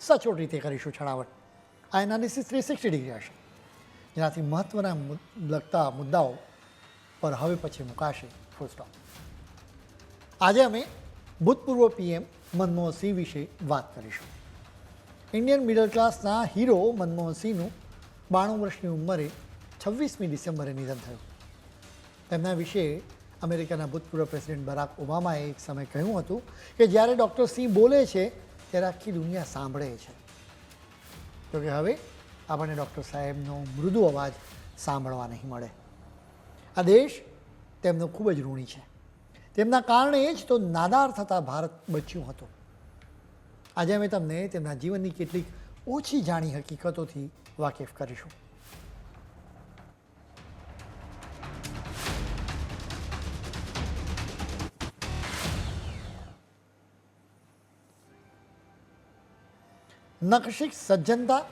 સચોટ રીતે કરીશું છણાવટ. આ એનાલિસિસ થ્રી સિક્સટી ડિગ્રી હશે. જેનાથી મહત્ત્વના લગતા મુદ્દાઓ પર હવે પછી મુકાશે. ફૂલ સ્ટોપ આજે અમે ભૂતપૂર્વ પીએમ મનમોહન સિંહ વિશે વાત કરીશું. ઇન્ડિયન મિડલ ક્લાસના હીરો મનમોહન સિંહનું બાણું વર્ષની ઉંમરે છવ્વીસમી ડિસેમ્બરે નિધન થયું. તેમના વિશે અમેરિકાના ભૂતપૂર્વ પ્રેસિડેન્ટ બરાક ઓબામાએ એક સમય કહ્યું હતું કે જ્યારે ડૉક્ટર સિંહ બોલે છે ત્યારે આખી દુનિયા સાંભળે છે. તો કે હવે આપણને ડૉક્ટર સાહેબનો મૃદુ અવાજ સાંભળવા નહીં મળે. આ દેશ તેમનો ખૂબ જ ઋણી છે. તેમના કારણે જ તો નાદાર થતા ભારત બચ્યું હતું. આજે અમે તમને તેમના જીવનની કેટલીક ઓછી જાણી હકીકતોથી વાકેફ કરીશું. નકશિક સજ્જનતા,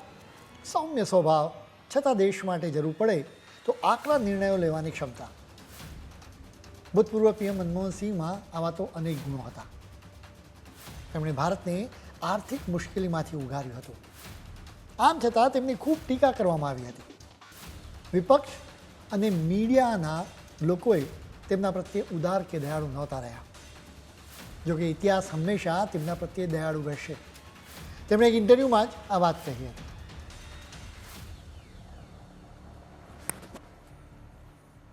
સૌમ્ય સ્વભાવ, છતાં દેશ માટે જરૂર પડે તો આકરા નિર્ણયો લેવાની ક્ષમતા. ભૂતપૂર્વ પીએમ મનમોહન સિંહમાં આવા તો અનેક ગુણો હતા. તેમણે ભારતને આર્થિક મુશ્કેલીમાંથી ઉગાર્યું હતું. આમ છતાં તેમની ખૂબ ટીકા કરવામાં આવી હતી. વિપક્ષ અને મીડિયાના લોકોએ તેમના પ્રત્યે ઉદાર કે દયાળુ નહોતા રહ્યા. જોકે ઇતિહાસ હંમેશા તેમના પ્રત્યે દયાળુ રહેશે. તેમણે એક ઇન્ટરવ્યૂમાં જ આ વાત કહી હતી.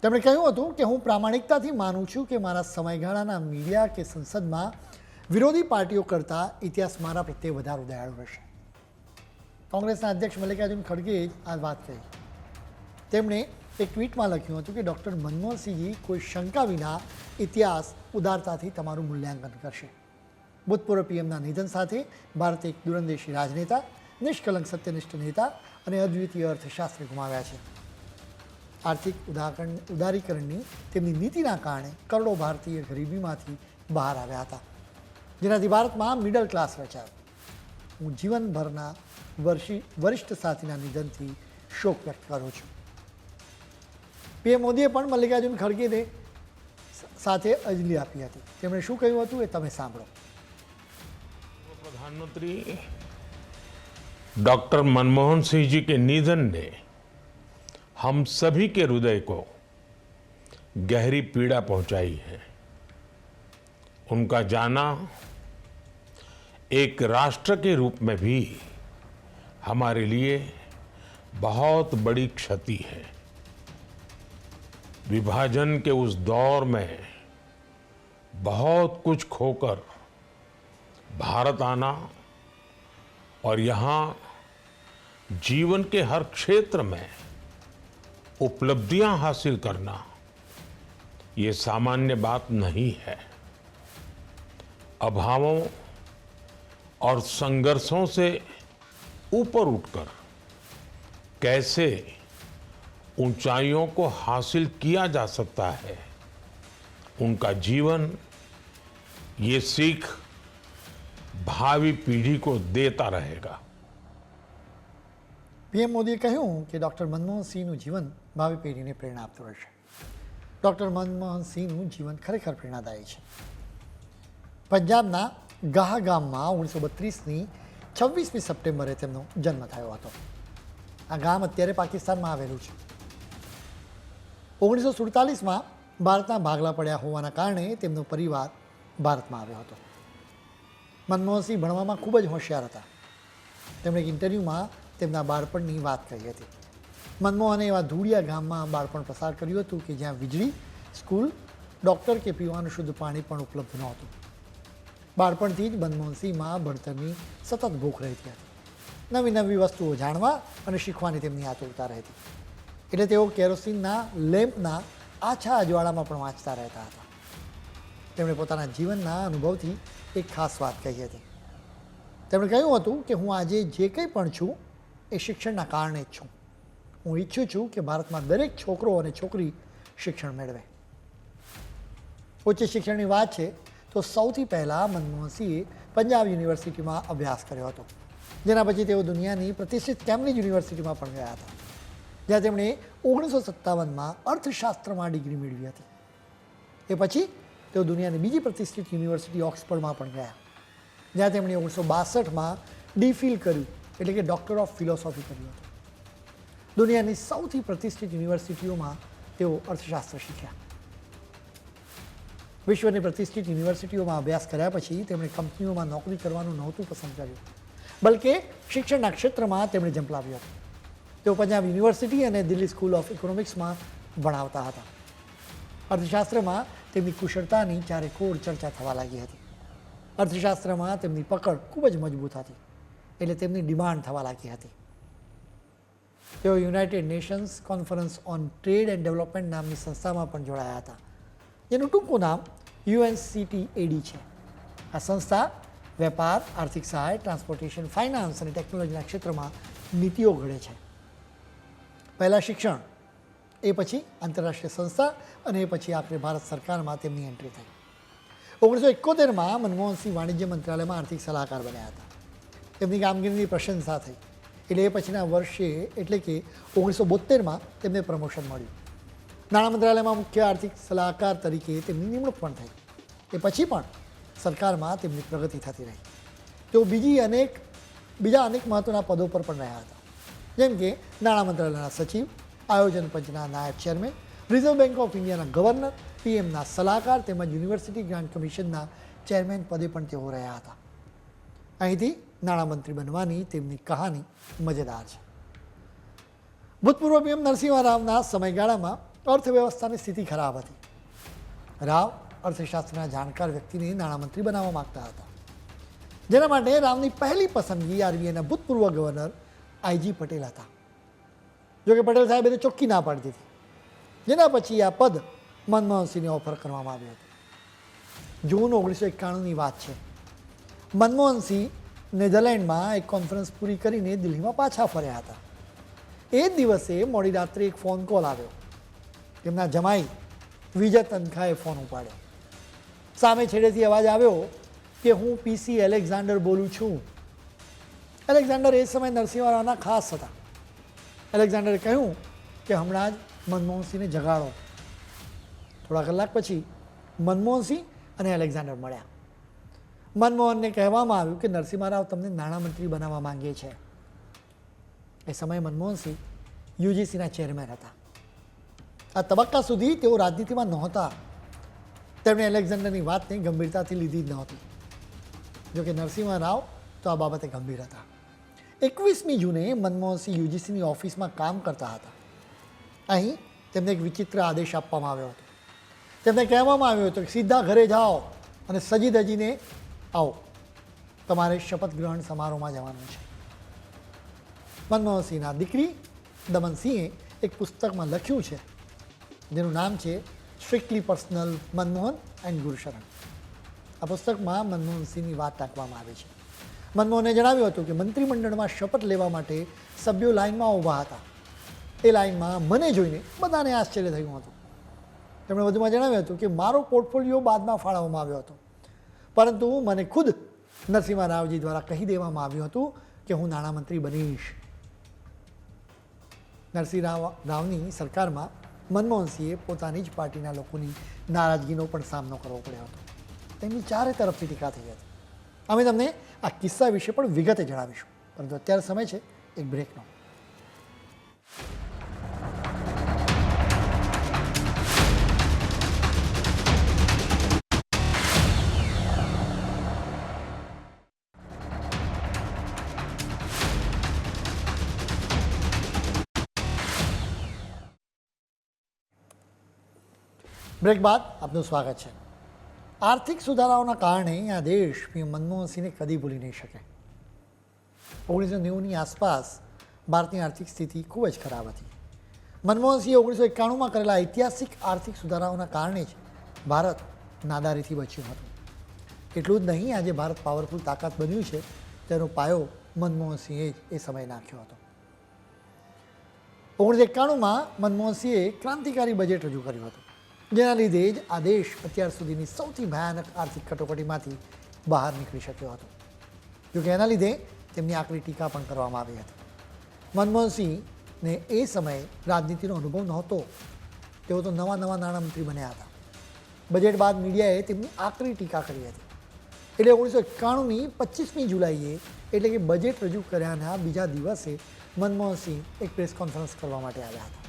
તેમણે કહ્યું હતું કે હું પ્રામાણિકતાથી માનું છું કે મારા સમયગાળાના મીડિયા કે સંસદમાં વિરોધી પાર્ટીઓ કરતાં ઇતિહાસ મારા પ્રત્યે વધારે દયાળુ રહેશે. કોંગ્રેસના અધ્યક્ષ મલ્લિકાર્જુન ખડગેએ આ વાત કહી. તેમણે એક ટ્વીટમાં લખ્યું હતું કે ડૉક્ટર મનમોહનસિંહજી કોઈ શંકા વિના ઇતિહાસ ઉદારતાથી તમારું મૂલ્યાંકન કરશે. ભૂતપૂર્વ પીએમના નિધન સાથે ભારતે એક દૂરંદેશી રાજનેતા, નિષ્કલંક સત્યનિષ્ઠ નેતા અને અદ્વિતીય અર્થશાસ્ત્રી ગુમાવ્યા છે. આર્થિક ઉદાહરણ, ઉદારીકરણની તેમની નીતિના કારણે કરોડો ભારતીય ગરીબીમાંથી બહાર આવ્યા હતા, જેનાથી ભારતમાં મિડલ ક્લાસ રચાયો. હું જીવનભરના વર્ષી, વરિષ્ઠ સાથીના નિધનથી શોક વ્યક્ત કરું છું. પીએમ મોદીએ પણ મલ્લિકાર્જુન ખડગેને સાથે અંજલિ આપી હતી. તેમણે શું કહ્યું હતું એ તમે સાંભળો. प्रधानमंत्री डॉक्टर मनमोहन सिंह जी के निधन ने हम सभी के हृदय को गहरी पीड़ा पहुंचाई है। उनका जाना एक राष्ट्र के रूप में भी हमारे लिए बहुत बड़ी क्षति है। विभाजन के उस दौर में बहुत कुछ खोकर भारत आना और यहाँ जीवन के हर क्षेत्र में उपलब्धियाँ हासिल करना, ये सामान्य बात नहीं है। अभावों और संघर्षों से ऊपर उठकर कैसे ऊंचाइयों को हासिल किया जा सकता है, उनका जीवन, ये सीख ભાવિ પેઢી કો દેતા રહેગા પીએમ મોદીએ કહ્યું કે ડૉક્ટર મનમોહનસિંહનું જીવન ભાવિ પેઢીને પ્રેરણા આપતું રહેશે ડૉક્ટર મનમોહનસિંહનું જીવન ખરેખર પ્રેરણાદાયી છે। પંજાબના ગાહા ગામમાં ઓગણીસો બત્રીસની છવ્વીસમી સપ્ટેમ્બરે તેમનો જન્મ થયો હતો। આ ગામ અત્યારે પાકિસ્તાનમાં આવેલું છે। ઓગણીસો સુડતાલીસમાં ભારતના ભાગલા પડ્યા હોવાના કારણે તેમનો પરિવાર ભારતમાં આવ્યો હતો। મનમોહનસિંહ ભણવામાં ખૂબ જ હોશિયાર હતા. તેમણે એક ઇન્ટરવ્યૂમાં તેમના બાળપણની વાત કરી હતી. મનમોહને એવા ધૂળિયા ગામમાં બાળપણ પસાર કર્યું હતું કે જ્યાં વીજળી, સ્કૂલ, ડૉક્ટર કે પીવાનું શુદ્ધ પાણી પણ ઉપલબ્ધ નહોતું. બાળપણથી જ મનમોહનસિંહમાં ભણતરની સતત ભૂખ રહેતી હતી. નવી નવી વસ્તુઓ જાણવા અને શીખવાની તેમની આતુરતા રહેતી. એટલે તેઓ કેરોસીનના, લેમ્પના આછા અજવાળામાં પણ વાંચતા રહેતા હતા. તેમણે પોતાના જીવનના અનુભવથી એક ખાસ વાત કહી હતી. તેમણે કહ્યું હતું કે હું આજે જે કંઈ પણ છું, એ શિક્ષણના કારણે જ છું. હું ઈચ્છું છું કે ભારતમાં દરેક છોકરો અને છોકરી શિક્ષણ મેળવે. ઉચ્ચ શિક્ષણની વાત છે તો સૌથી પહેલાં મનમોહનસિંહે પંજાબ યુનિવર્સિટીમાં અભ્યાસ કર્યો હતો, જેના પછી તેઓ દુનિયાની પ્રતિષ્ઠિત કેમ્બ્રિજ યુનિવર્સિટીમાં પણ ગયા હતા, જ્યાં તેમણે ઓગણીસો સત્તાવનમાં અર્થશાસ્ત્રમાં ડિગ્રી મેળવી હતી. એ પછી તેઓ દુનિયાની બીજી પ્રતિષ્ઠિત યુનિવર્સિટી ઓક્સફર્ડમાં પણ ગયા. જ્યાં તેમણે ઓગણીસો બાસઠમાં ડીફિલ કર્યું, એટલે કે ડૉક્ટર ઓફ ફિલોસોફી કર્યું હતું. દુનિયાની સૌથી પ્રતિષ્ઠિત યુનિવર્સિટીઓમાં તેઓ અર્થશાસ્ત્ર શીખ્યા. વિશ્વની પ્રતિષ્ઠિત યુનિવર્સિટીઓમાં અભ્યાસ કર્યા પછી તેમણે કંપનીઓમાં નોકરી કરવાનું નહોતું પસંદ કર્યું. બલકે શિક્ષણના ક્ષેત્રમાં તેમણે ઝંપલાવ્યું હતું. તેઓ પંજાબ યુનિવર્સિટી અને દિલ્હી સ્કૂલ ઓફ ઇકોનોમિક્સમાં ભણાવતા હતા. અર્થશાસ્ત્રમાં તેમની કુશળતાની ચારે કોર ચર્ચા થવા લાગી હતી. અર્થશાસ્ત્રમાં તેમની પકડ ખૂબ જ મજબૂત હતી, એટલે તેમની ડિમાન્ડ થવા લાગી હતી. તેઓ United Nations conference on trade and development નામની સંસ્થામાં પણ જોડાયા હતા. જેનું ટૂંકું નામ યુએનસીટીએડી છે. આ સંસ્થા વેપાર, આર્થિક સહાય, ટ્રાન્સપોર્ટેશન, ફાઇનાન્સ અને ટેકનોલોજીના ક્ષેત્રમાં નીતિઓ ઘડે છે. પહેલાં શિક્ષણ એ પછી આંતરરાષ્ટ્રીય સંસ્થા અને એ પછી આખરે ભારત સરકારમાં તેમની એન્ટ્રી થઈ. ઓગણીસો એકોતેરમાં મનમોહનસિંહ વાણિજ્ય મંત્રાલયમાં આર્થિક સલાહકાર બન્યા હતા. તેમની કામગીરીની પ્રશંસા થઈ. એટલે એ પછીના વર્ષે એટલે કે ઓગણીસો બોતેરમાં તેમને પ્રમોશન મળ્યું. નાણાં મંત્રાલયમાં મુખ્ય આર્થિક સલાહકાર તરીકે તેમની નિમણૂક પણ થઈ. એ પછી પણ સરકારમાં તેમની પ્રગતિ થતી રહી. તેઓ બીજી અનેક, બીજા અનેક મહત્ત્વના પદો પર પણ રહ્યા હતા. જેમ કે નાણાં મંત્રાલયના સચિવ આયોજન પંચના નાયબ ચેરમેન રિઝર્વ બેંક ઓફ ઇન્ડિયાના ગવર્નર પીએમના સલાહકાર તેમજ યુનિવર્સિટી ગ્રાન્ટ કમિશનના ચેરમેન પદે પણ તેઓ રહ્યા હતા. અહીંથી નાણામંત્રી બનવાની તેમની કહાની મજેદાર છે. ભૂતપૂર્વ પીએમ નરસિંહ રાવના સમયગાળામાં અર્થવ્યવસ્થાની સ્થિતિ ખરાબ હતી. રાવ અર્થશાસ્ત્રના જાણકાર વ્યક્તિને નાણામંત્રી બનાવવા માગતા હતા. જેના માટે રાવની પહેલી પસંદગી આરબીઆઈના ભૂતપૂર્વ ગવર્નર આઈજી પટેલ હતા. જોકે પટેલ સાહેબ એને ચોખ્ખી ના પાડી દીધી જેના પછી આ પદ મનમોહનસિંહને ઓફર કરવામાં આવ્યું હતું. જૂન ઓગણીસો એકાણુંની વાત છે. મનમોહનસિંહ નેધરલેન્ડમાં એક કોન્ફરન્સ પૂરી કરીને દિલ્હીમાં પાછા ફર્યા હતા. એ જ દિવસે મોડી રાત્રે એક ફોન કોલ આવ્યો. તેમના જમાઈ વિજય તનખાએ ફોન ઉપાડ્યો. સામે છેડેથી અવાજ આવ્યો કે હું પીસી એલેક્ઝાન્ડર બોલું છું. એલેક્ઝાન્ડર એ સમયે નરસિંહરાવના ખાસ હતા. એલેક્ઝાન્ડરે કહ્યું કે હમણાં જ મનમોહનસિંહને જગાડો. થોડા કલાક પછી મનમોહનસિંહ અને એલેક્ઝાન્ડર મળ્યા. મનમોહનને કહેવામાં આવ્યું કે નરસિંહ રાવ તમને નાણામંત્રી બનાવવા માંગે છે. એ સમયે મનમોહનસિંહ યુજીસીના ચેરમેન હતા. આ તબક્કા સુધી તેઓ રાજનીતિમાં નહોતા. તેમણે એલેક્ઝાન્ડરની વાતને ગંભીરતાથી લીધી જ નહોતી. જોકે નરસિંહ રાવ તો આ બાબતે ગંભીર હતા. એકવીસમી જૂને મનમોહનસિંહ યુજીસીની ઓફિસમાં કામ કરતા હતા. અહીં તેમને એક વિચિત્ર આદેશ આપવામાં આવ્યો હતો. તેમને કહેવામાં આવ્યો હતો કે સીધા ઘરે જાઓ અને સજી ધજીને આવો. તમારે શપથ ગ્રહણ સમારોહમાં જવાનું છે. મનમોહનસિંહના દીકરી દમનસિંહે એક પુસ્તકમાં લખ્યું છે. જેનું નામ છે strictly personal Manmohan and Gursharan આ પુસ્તકમાં મનમોહનસિંહની વાત ટાંકવામાં આવી છે. મનમોહને જણાવ્યું હતું કે મંત્રીમંડળમાં શપથ લેવા માટે સભ્યો લાઇનમાં ઊભા હતા. એ લાઇનમાં મને જોઈને બધાને આશ્ચર્ય થયું હતું. તેમણે વધુમાં જણાવ્યું હતું કે મારો પોર્ટફોલિયો બાદમાં ફાળવવામાં આવ્યો હતો. પરંતુ મને ખુદ નરસિંહ રાવજી દ્વારા કહી દેવામાં આવ્યું હતું કે હું નાણામંત્રી બનીશ. નરસિંહ રાવ રાવની સરકારમાં મનમોહનસિંહે પોતાની જ પાર્ટીના લોકોની નારાજગીનો પણ સામનો કરવો પડ્યો હતો. તેમની ચારે તરફથી ટીકા થઈ હતી. અમે તમને આ કિસ્સા વિશે પણ વિગતે જણાવીશું. પરંતુ અત્યારે સમય છે, એક બ્રેકનો બ્રેક બાદ આપનું સ્વાગત છે. આર્થિક સુધારાઓના કારણે આ દેશ પીએમ મનમોહનસિંહને કદી ભૂલી નહીં શકે. ઓગણીસો નેવુંની આસપાસ ભારતની આર્થિક સ્થિતિ ખૂબ જ ખરાબ હતી. મનમોહનસિંહે ઓગણીસો એકાણુંમાં કરેલા ઐતિહાસિક આર્થિક સુધારાઓના કારણે જ ભારત નાદારીથી બચ્યું હતું. એટલું જ નહીં, આજે ભારત પાવરફુલ તાકાત બન્યું છે, તેનો પાયો મનમોહનસિંહે જ એ સમયે નાખ્યો હતો. ઓગણીસો એકાણુંમાં મનમોહનસિંહે ક્રાંતિકારી બજેટ રજૂ કર્યું હતું. જેના લીધે જ આ દેશ અત્યાર સુધીની સૌથી ભયાનક આર્થિક કટોકટીમાંથી બહાર નીકળી શક્યો હતો. જોકે એના લીધે તેમની આકરી ટીકા પણ કરવામાં આવી હતી. મનમોહનસિંહને એ સમયે રાજનીતિનો અનુભવ નહોતો. તેઓ તો નવા નવા નાણામંત્રી બન્યા હતા. બજેટ બાદ મીડિયાએ તેમની આકરી ટીકા કરી હતી. એટલે ઓગણીસો એકાણુંની પચીસમી જુલાઈએ એટલે કે બજેટ રજૂ કર્યાના બીજા દિવસે મનમોહનસિંહ એક પ્રેસ કોન્ફરન્સ કરવા માટે આવ્યા હતા.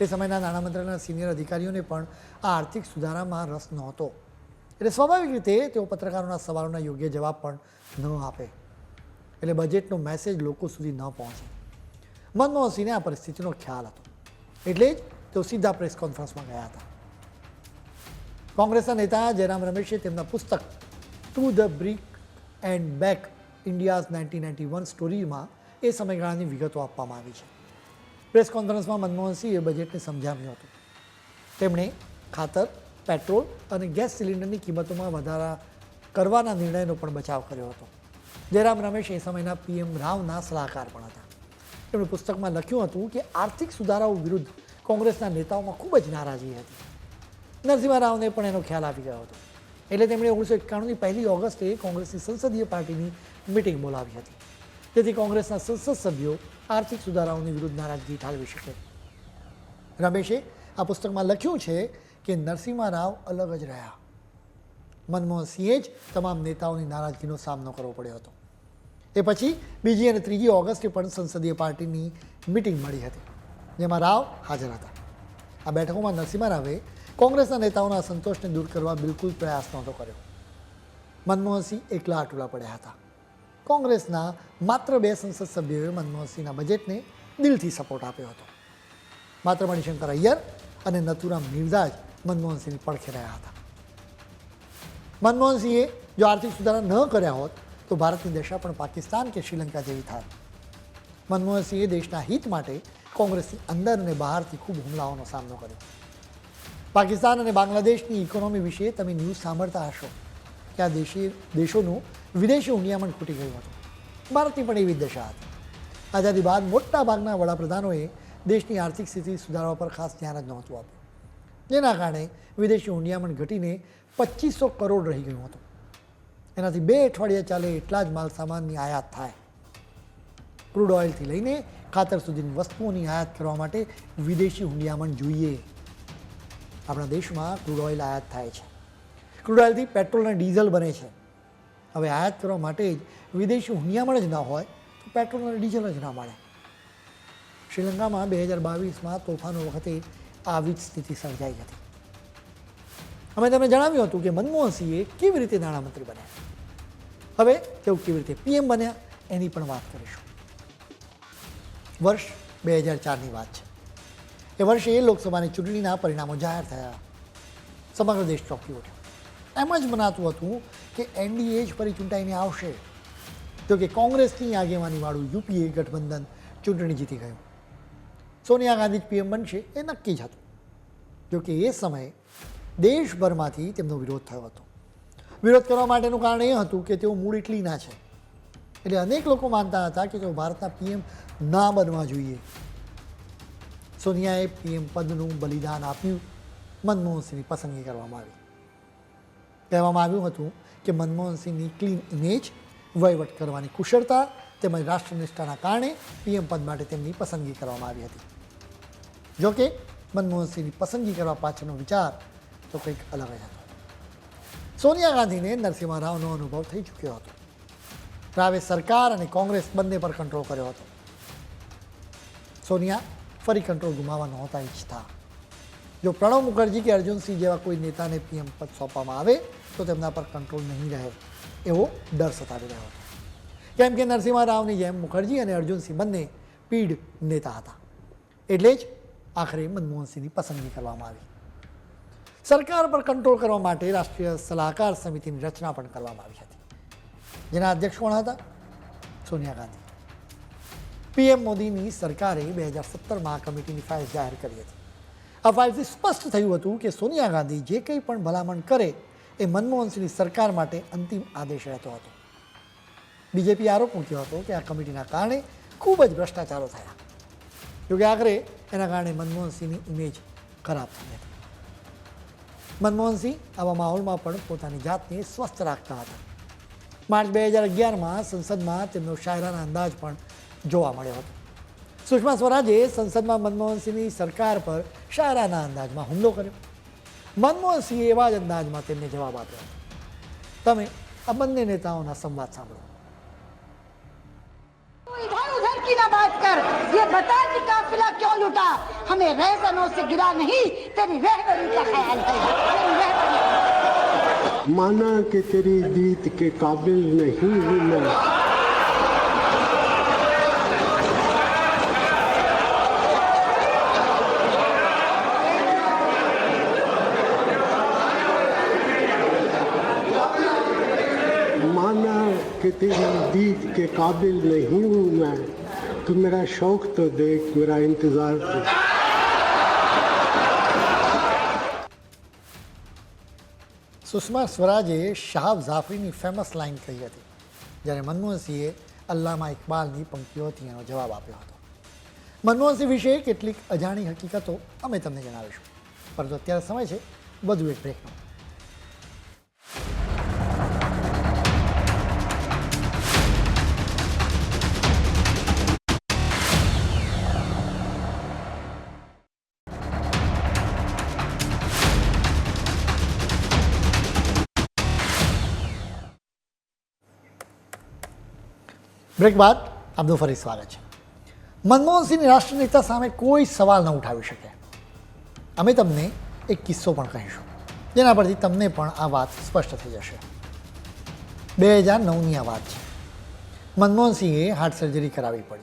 તે સમયના નાણામંત્રીના સિનિયર અધિકારીઓને પણ આ આર્થિક સુધારામાં રસ નહોતો. એટલે સ્વાભાવિક રીતે તેઓ પત્રકારોના સવાલોના યોગ્ય જવાબ પણ ન આપે. એટલે બજેટનો મેસેજ લોકો સુધી ન પહોંચે. મનમોહનસિંહને આ પરિસ્થિતિનો ખ્યાલ હતો. એટલે જ તેઓ સીધા પ્રેસ કોન્ફરન્સમાં ગયા હતા. કોંગ્રેસના નેતા જયરામ રમેશે તેમના પુસ્તક to the brink and back India's nineteen ninety one સ્ટોરીમાં એ સમયગાળાની વિગતો આપવામાં આવી છે. પ્રેસ કોન્ફરન્સમાં મનમોહનસિંહે બજેટને સમજાવ્યું હતું. તેમણે ખાતર, પેટ્રોલ અને ગેસ સિલિન્ડરની કિંમતોમાં વધારા કરવાના નિર્ણયનો પણ બચાવ કર્યો હતો. જયરામ રમેશ એ સમયના પીએમ રાવના સલાહકાર પણ હતા. તેમણે પુસ્તકમાં લખ્યું હતું કે આર્થિક સુધારાઓ વિરુદ્ધ કોંગ્રેસના નેતાઓમાં ખૂબ જ નારાજગી હતી. નરસિંહ રાવને પણ એનો ખ્યાલ આવી ગયો હતો. એટલે તેમણે ઓગણીસો એકાણુંની પહેલી ઓગસ્ટે કોંગ્રેસની સંસદીય પાર્ટીની મિટિંગ બોલાવી હતી. જેથી કોંગ્રેસના સંસદ સભ્યો આર્થિક સુધારાઓની વિરુદ્ધ નારાજગી ઠાલવી શકે. રમેશે, આ પુસ્તકમાં લખ્યું છે કે નરસિંહ રાવ અલગ જ રહ્યા. મનમોહનસિંહે જ તમામ નેતાઓની નારાજગીનો સામનો કરવો પડ્યો હતો. એ પછી બીજી અને ત્રીજી ઓગસ્ટે પણ સંસદીય પાર્ટીની મિટિંગ મળી હતી, જેમાં રાવ હાજર હતા. આ બેઠકોમાં નરસિંહ રાવે કોંગ્રેસના નેતાઓના અસંતોષને દૂર કરવા બિલકુલ પ્રયાસ નહોતો કર્યો. મનમોહનસિંહ એકલા અટુલા પડ્યા હતા. કોંગ્રેસના માત્ર બે સંસદ સભ્યોએ મનમોહનસિંહના બજેટને દિલથી સપોર્ટ આપ્યો હતો. માત્ર મણિશંકર અય્યર અને નથુરામ મિર્ઝા જ મનમોહનસિંહની પડખે રહ્યા હતા. મનમોહનસિંહે જો આર્થિક સુધારા ન કર્યા હોત, તો ભારતની દશા પણ પાકિસ્તાન કે શ્રીલંકા જેવી થાય મનમોહનસિંહે દેશના હિત માટે કોંગ્રેસની અંદર અને બહારથી ખૂબ હુમલાઓનો સામનો કર્યો. પાકિસ્તાન અને બાંગ્લાદેશની ઇકોનોમી વિશે તમે ન્યૂઝ સાંભળતા હશો. કે આ દેશી દેશોનું વિદેશી હુંડિયામણ ખૂટી ગયું હતું. ભારતની પણ એવી દશા હતી. આઝાદી બાદ મોટા ભાગના વડાપ્રધાનોએ દેશની આર્થિક સ્થિતિ સુધારવા પર ખાસ ધ્યાન જ નહોતું આપ્યું. જેના કારણે વિદેશી હુંડિયામણ ઘટીને પચીસો કરોડ રહી ગયું હતું. એનાથી બે અઠવાડિયા ચાલે એટલા જ માલ સામાનની આયાત થાય. ક્રૂડ ઓઇલથી લઈને ખાતર સુધીની વસ્તુઓની આયાત કરવા માટે વિદેશી હુંડિયામણ જોઈએ. આપણા દેશમાં ક્રૂડ ઓઇલ આયાત થાય છે. ક્રૂડ ઓઇલથી પેટ્રોલ અને ડીઝલ બને છે. હવે આયાત કરવા માટે જ વિદેશી હુંડિયામણ જ ન હોય તો પેટ્રોલ અને ડીઝલ જ ના મળે. શ્રીલંકામાં બે હજાર બાવીસમાં તોફાનો વખતે આવી જ સ્થિતિ સર્જાઈ હતી. અમે તમને જણાવ્યું હતું કે મનમોહનસિંહે કેવી રીતે નાણામંત્રી બન્યા. હવે તેઓ કેવી રીતે પીએમ બન્યા એની પણ વાત કરીશું. વર્ષ બે હજાર ચારની વાત છે. એ વર્ષે એ લોકસભાની ચૂંટણીના પરિણામો જાહેર થયા. સમગ્ર દેશ ચોંકી ઉઠ્યો. એમ જ મનાતું હતું કે એનડીએ જ ફરી ચૂંટાઈને આવશે. જો કે કોંગ્રેસની આગેવાનીવાળું યુપીએ ગઠબંધન ચૂંટણી જીતી ગયું. સોનિયા ગાંધી જ પીએમ બનશે એ નક્કી જ હતું. જોકે એ સમયે દેશભરમાંથી તેમનો વિરોધ થયો હતો. વિરોધ કરવા માટેનું કારણ એ હતું કે તેઓ મૂળ ઇટલીના છે. એટલે અનેક લોકો માનતા હતા કે તેઓ ભારતના પીએમ ના બનવા જોઈએ. સોનિયાએ પીએમ પદનું બલિદાન આપ્યું. મનમોહન સિંહની પસંદગી કરવામાં આવી. કહેવામાં આવ્યું હતું કે મનમોહનસિંહની ક્લીન ઇમેજ વહીવટ કરવાની કુશળતા તેમજ રાષ્ટ્રનિષ્ઠાના કારણે પીએમ પદ માટે તેમની પસંદગી કરવામાં આવી હતી. જોકે મનમોહનસિંહની પસંદગી કરવા પાછળનો વિચાર તો કંઈક અલગ જ હતો. સોનિયા ગાંધીને નરસિંહ રાવનો અનુભવ થઈ ચૂક્યો હતો. રાવે સરકાર અને કોંગ્રેસ બંને પર કંટ્રોલ કર્યો હતો. સોનિયા ફરી કંટ્રોલ ગુમાવવા નહોતા ઈચ્છતા. જો પ્રણવ મુખર્જી કે અર્જુનસિંહ જેવા કોઈ નેતાને પીએમ પદ સોંપવામાં આવે તો તેમના પર કંટ્રોલ નહીં રહે એવો ડર સતાવી રહ્યો હતો કેમ કે નરસિંહ રાવની જેમ મુખર્જી અને અર્જુનસિંહ બંને પીઢ નેતા હતા. એટલે જ આખરે મનમોહનસિંહની પસંદગી કરવામાં આવી. સરકાર પર કંટ્રોલ કરવા માટે રાષ્ટ્રીય સલાહકાર સમિતિની રચના પણ કરવામાં આવી હતી. જેના અધ્યક્ષ કોણ હતા? સોનિયા ગાંધી. પીએમ મોદીની સરકારે બે હજાર સત્તરમાં કમિટીની ફાઇલ જાહેર કરી હતી. આ ફાઇલથી સ્પષ્ટ થયું હતું કે સોનિયા ગાંધી જે કંઈ પણ ભલામણ કરે એ મનમોહનસિંહની સરકાર માટે અંતિમ આદેશ રહેતો હતો. બીજેપી આરોપ મૂક્યો હતો કે આ કમિટીના કારણે ખૂબ જ ભ્રષ્ટાચારો થયા. જોકે આખરે એના કારણે મનમોહનસિંહની ઇમેજ ખરાબ થઈ હતી. મનમોહનસિંહ આવા માહોલમાં પણ પોતાની જાતને સ્વસ્થ રાખતા હતા. માર્ચ બે હજાર અગિયારમાં સંસદમાં તેમનો શાયરાના અંદાજ પણ જોવા મળ્યો હતો. સુષ્મા સ્વરાજે સંસદમાં મનમોહનસિંહની સરકાર પર શાયરાના અંદાજમાં હુમલો કર્યો. મનમોહનસિંહે એવા જ અંદાજમાં તેમને જવાબ આપ્યો તમે આ બંને નેતાઓના સંવાદ સાંભળો इधर उधर की ना बात कर ये बता कि काफिला क्यों लुटा हमें रहजनों से गिरा नहीं तेरी रहबरी का ख्याल है तेरी रहबरी माना कि तेरी जीत के काबिल नहीं हूं मैं तेरी जीत के काबिल नहीं हूं मैं तो मेरा शौक तो देख मेरा इंतजार देख સુષ્મા સ્વરાજે શાહબ જાફરીની ફેમસ લાઇન કહી હતી જ્યારે મનમોહનસિંહે અલ્લામા ઇકબાલની પંક્તિઓથી એનો જવાબ આપ્યો હતો મનમોહનસિંહ વિશે કેટલીક અજાણી હકીકતો અમે તમને જણાવીશું પરંતુ અત્યારે સમય છે વધુ એક બ્રેકનો બ્રેક બાદ આપનું ફરી સ્વાગત છે. મનમોહનસિંહની રાષ્ટ્રનેતા સામે કોઈ સવાલ ન ઉઠાવી શકે. અમે તમને એક કિસ્સો પણ કહીશું. જેના પરથી તમને પણ આ વાત સ્પષ્ટ થઈ જશે. બે હજાર નવની આ વાત છે. મનમોહનસિંહે હાર્ટ સર્જરી કરાવવી પડી.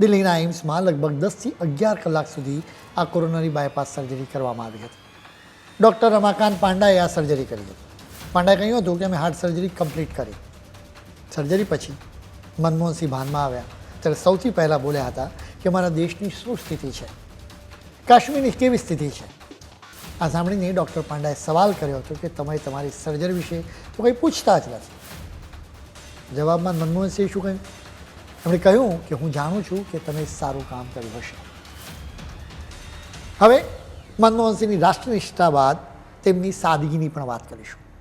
દિલ્હીના એઇમ્સમાં લગભગ દસથી અગિયાર કલાક સુધી આ કોરોનરી બાયપાસ સર્જરી કરવામાં આવી હતી. ડૉક્ટર રમાકાંત પાંડાએ આ સર્જરી કરી હતી. પાંડાએ કહ્યું હતું કે અમે હાર્ટ સર્જરી કમ્પ્લીટ કરી. સર્જરી પછી મનમોહનસિંહ ભાનમાં આવ્યા. ત્યારે સૌથી પહેલાં બોલ્યા હતા કે મારા દેશની શું સ્થિતિ છે? કાશ્મીરની કેવી સ્થિતિ છે? આ સાંભળીને ડૉક્ટર પાંડાએ સવાલ કર્યો હતો કે તમે તમારી સર્જરી વિશે તો કંઈ પૂછતા જ નથી. જવાબમાં મનમોહનસિંહ શું કહ્યું? એમણે કહ્યું કે હું જાણું છું કે તમે સારું કામ કર્યું હશે. હવે મનમોહનસિંહની રાષ્ટ્રનિષ્ઠા બાદ તેમની સાદગીની પણ વાત કરીશું.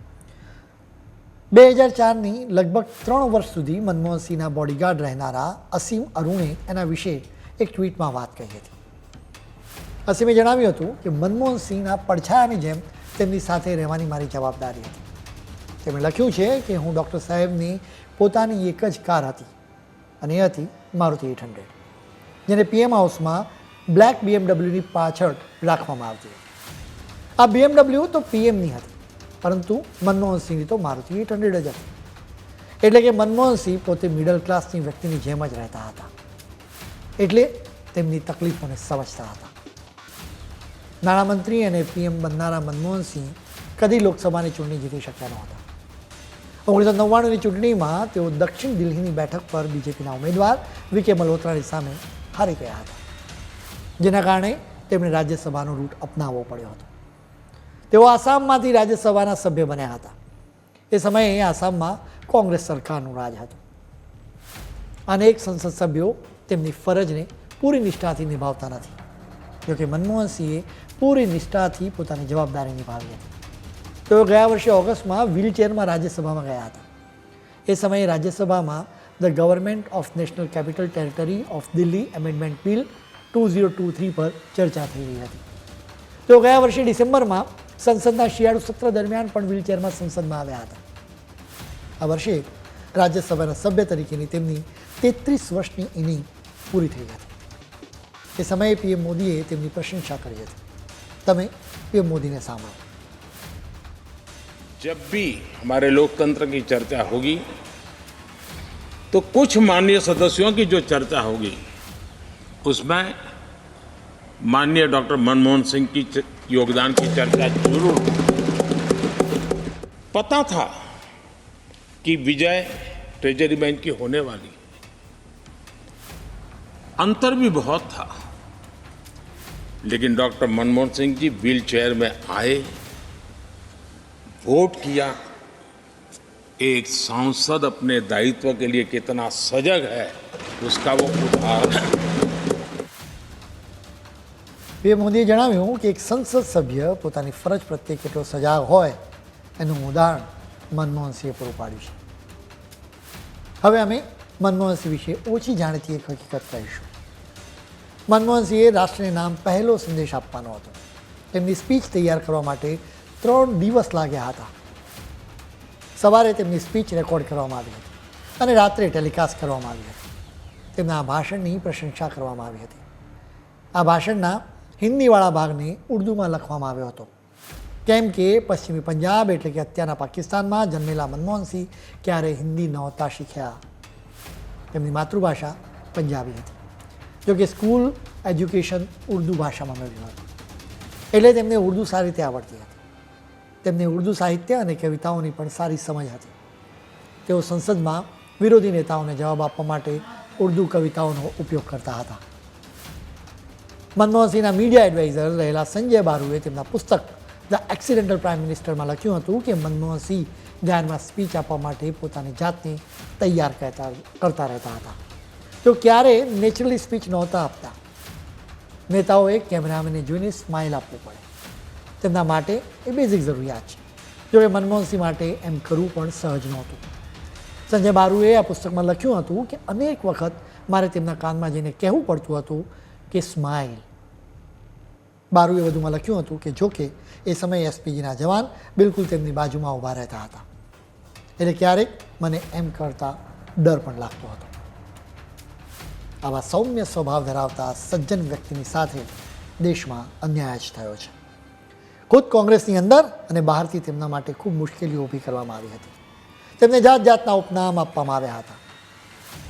બે હજાર ચારની લગભગ ત્રણ વર્ષ સુધી મનમોહનસિંહના બોડીગાર્ડ રહેનારા અસીમ અરુણે એના વિશે એક ટ્વીટમાં વાત કહી હતી. અસીમે જણાવ્યું હતું કે મનમોહનસિંહના પડછાયાની જેમ તેમની સાથે રહેવાની મારી જવાબદારી હતી. તેમણે લખ્યું છે કે હું ડૉક્ટર સાહેબની પોતાની એક જ કાર હતી અને એ હતી મારુતિ એટ હંડ્રેડ, જેને પીએમ હાઉસમાં બ્લેક બીએમડબલ્યુની પાછળ રાખવામાં આવતી આ બીએમડબલ્યુ તો પીએમની હતી. પરંતુ મનમોહનસિંહની તો મારુતિ એટ હંડ્રેડ જ હતી. એટલે કે મનમોહનસિંહ પોતે મિડલ ક્લાસની વ્યક્તિની જેમ જ રહેતા હતા. એટલે તેમની તકલીફોને સમજતા હતા. નાણામંત્રી અને પીએમ બનનારા મનમોહનસિંહ કદી લોકસભાની ચૂંટણી જીતી શક્યા નહોતા. ઓગણીસો નવ્વાણુંની ચૂંટણીમાં તેઓ દક્ષિણ દિલ્હીની બેઠક પર બીજેપીના ઉમેદવાર વીકે મલ્હોત્રાની સામે હારી ગયા હતા. જેના કારણે તેમણે રાજ્યસભાનો રૂટ અપનાવવો પડ્યો હતો. તેઓ આસામમાંથી રાજ્યસભાના સભ્ય બન્યા હતા. એ સમયે આસામમાં કોંગ્રેસ સરકારનું રાજ હતું. અનેક સંસદ સભ્યો તેમની ફરજને પૂરી નિષ્ઠાથી નિભાવતા નથી. જોકે મનમોહનસિંહે પૂરી નિષ્ઠાથી પોતાની જવાબદારી નિભાવી હતી. તેઓ ગયા વર્ષે ઓગસ્ટમાં વ્હીલચેરમાં રાજ્યસભામાં ગયા હતા. એ સમયે રાજ્યસભામાં the government of national capital territory of Delhi amendment bill two zero two three પર ચર્ચા થઈ રહી હતી. તેઓ ગયા વર્ષે ડિસેમ્બરમાં સંસદના શિયાળુ સત્ર દરમિયાન પણ વ્હીલચેરમાં સંસદમાં આવ્યા હતા આ વર્ષે રાજ્યસભાના સભ્ય તરીકેની તેમની તેત્રીસ વર્ષની ઇનિંગ પૂરી થઈ હતી એ સમયે પીએમ મોદીએ તેમની પ્રશંસા કરી હતી તમે પીએમ મોદીને સાંભળો जब भी हमारे लोकतंत्र की चर्चा होगी तो कुछ माननीय सदस्यों की जो चर्चा होगी उसमें माननीय डॉक्टर मनमोहन सिंह की च- योगदान की चर्चा ज़रूर पता था कि विजय ट्रेजरी बैंक की होने वाली। अंतर भी बहुत था। लेकिन doctor Manmohan Singh ji wheelchair में आए, वोट किया। एक सांसद अपने दायित्व के लिए कितना सजग है, उसका वो उदाहरण। પીએમ મોદીએ જણાવ્યું કે એક સંસદ સભ્ય પોતાની ફરજ પ્રત્યે કેટલો સજાગ હોય એનું ઉદાહરણ મનમોહનસિંહે પૂરું પાડ્યું છે. હવે અમે મનમોહનસિંહ વિશે ઓછી જાણીતી એક હકીકત કહીશું. મનમોહનસિંહે રાષ્ટ્રને નામ પહેલો સંદેશ આપવાનો હતો. તેમની સ્પીચ તૈયાર કરવા માટે ત્રણ દિવસ લાગ્યા હતા. સવારે તેમની સ્પીચ રેકોર્ડ કરવામાં આવી હતી અને રાત્રે ટેલિકાસ્ટ કરવામાં આવી હતી. તેમના આ ભાષણની પ્રશંસા કરવામાં આવી હતી. આ ભાષણના હિન્દીવાળા ભાગને ઉર્દુમાં લખવામાં આવ્યો હતો. કેમ કે પશ્ચિમી પંજાબ એટલે કે અત્યારના પાકિસ્તાનમાં જન્મેલા મનમોહનસિંહ ક્યારેય હિન્દી નહોતા શીખ્યા. તેમની માતૃભાષા પંજાબી હતી. જોકે સ્કૂલ એજ્યુકેશન ઉર્દુ ભાષામાં મેળવ્યું હતું. એટલે તેમને ઉર્દુ સારી રીતે આવડતી હતી. તેમને ઉર્દુ સાહિત્ય અને કવિતાઓની પણ સારી સમજ હતી. તેઓ સંસદમાં વિરોધી નેતાઓને જવાબ આપવા માટે ઉર્દુ કવિતાઓનો ઉપયોગ કરતા હતા. મનમોહનસિંહના મીડિયા એડવાઇઝર રહેલા સંજય બારુએ તેમના પુસ્તક ધ એક્સિડેન્ટલ પ્રાઇમ મિનિસ્ટરમાં લખ્યું હતું કે મનમોહનસિંહ ગાયનમાં સ્પીચ આપવા માટે પોતાની જાતને તૈયાર કરતા કરતા રહેતા હતા. તેઓ ક્યારેય નેચરલી સ્પીચ નહોતા આપતા? નેતાઓએ કેમેરામેનને જોઈને સ્માઇલ આપવું પડે. તેમના માટે એ બેઝિક જરૂરિયાત છે. જોકે મનમોહનસિંહ માટે એમ કરવું પણ સહજ નહોતું. સંજય બારુએ આ પુસ્તકમાં લખ્યું હતું કે અનેક વખત મારે તેમના કાનમાં જઈને કહેવું પડતું હતું કે સ્માઇલ બારુએ વધુમાં લખ્યું હતું કે જોકે એ સમયે એસપીજીના જવાન બિલકુલ તેમની બાજુમાં ઊભા રહેતા હતા. એટલે ક્યારેક મને એમ કરતા ડર પણ લાગતો હતો. આવા સૌમ્ય સ્વભાવ ધરાવતા સજ્જન વ્યક્તિની સાથે દેશમાં અન્યાય જ થયો છે. ખુદ કોંગ્રેસની અંદર અને બહારથી તેમના માટે ખૂબ મુશ્કેલીઓ ઊભી કરવામાં આવી હતી. તેમને જાત જાતના ઉપનામ આપવામાં આવ્યા હતા.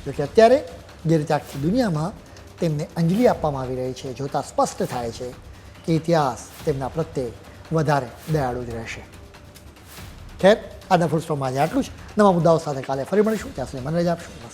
જોકે અત્યારે જે રીતે આખી દુનિયામાં તેમને અંજલિ આપવામાં આવી રહી છે, જોતાં સ્પષ્ટ થાય છે કે ઇતિહાસ તેમના પ્રત્યે વધારે દયાળુ જ રહેશે. ખેર, આજના ફૂલ સ્ટોપમાં આજે આટલું જ. નવા મુદ્દાઓ સાથે કાલે ફરી મળીશું. ત્યાં સુધી મને રજા આપશો.